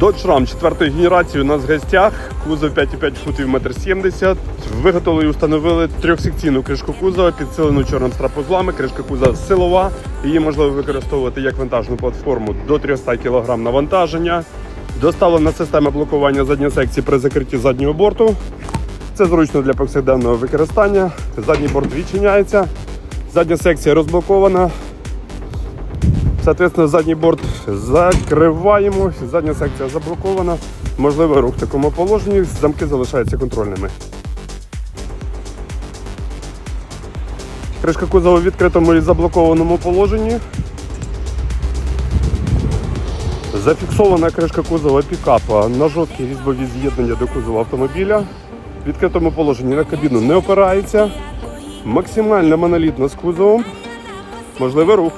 Dodge Ram 4 генерації у нас в гостях. Кузов 5,5 футів 1,70 м. Виготовили і встановили трьохсекційну кришку кузова, підсилену чорним страпузлами. Кришка кузова силова. Її можливо використовувати як вантажну платформу до 300 кг навантаження. Доставлена система блокування задньої секції при закритті заднього борту. Це зручно для повсякденного використання. Задній борт відчиняється. Задня секція розблокована. Соответственно, задній борт закриваємо, задня секція заблокована. Можливий рух в такому положенні, замки залишаються контрольними. Кришка кузова в відкритому і заблокованому положенні. Зафіксована кришка кузова пікапа на жорсткі різьбові з'єднання до кузова автомобіля. В відкритому положенні на кабіну не опирається. Максимально монолітно з кузовом. Можливий рух.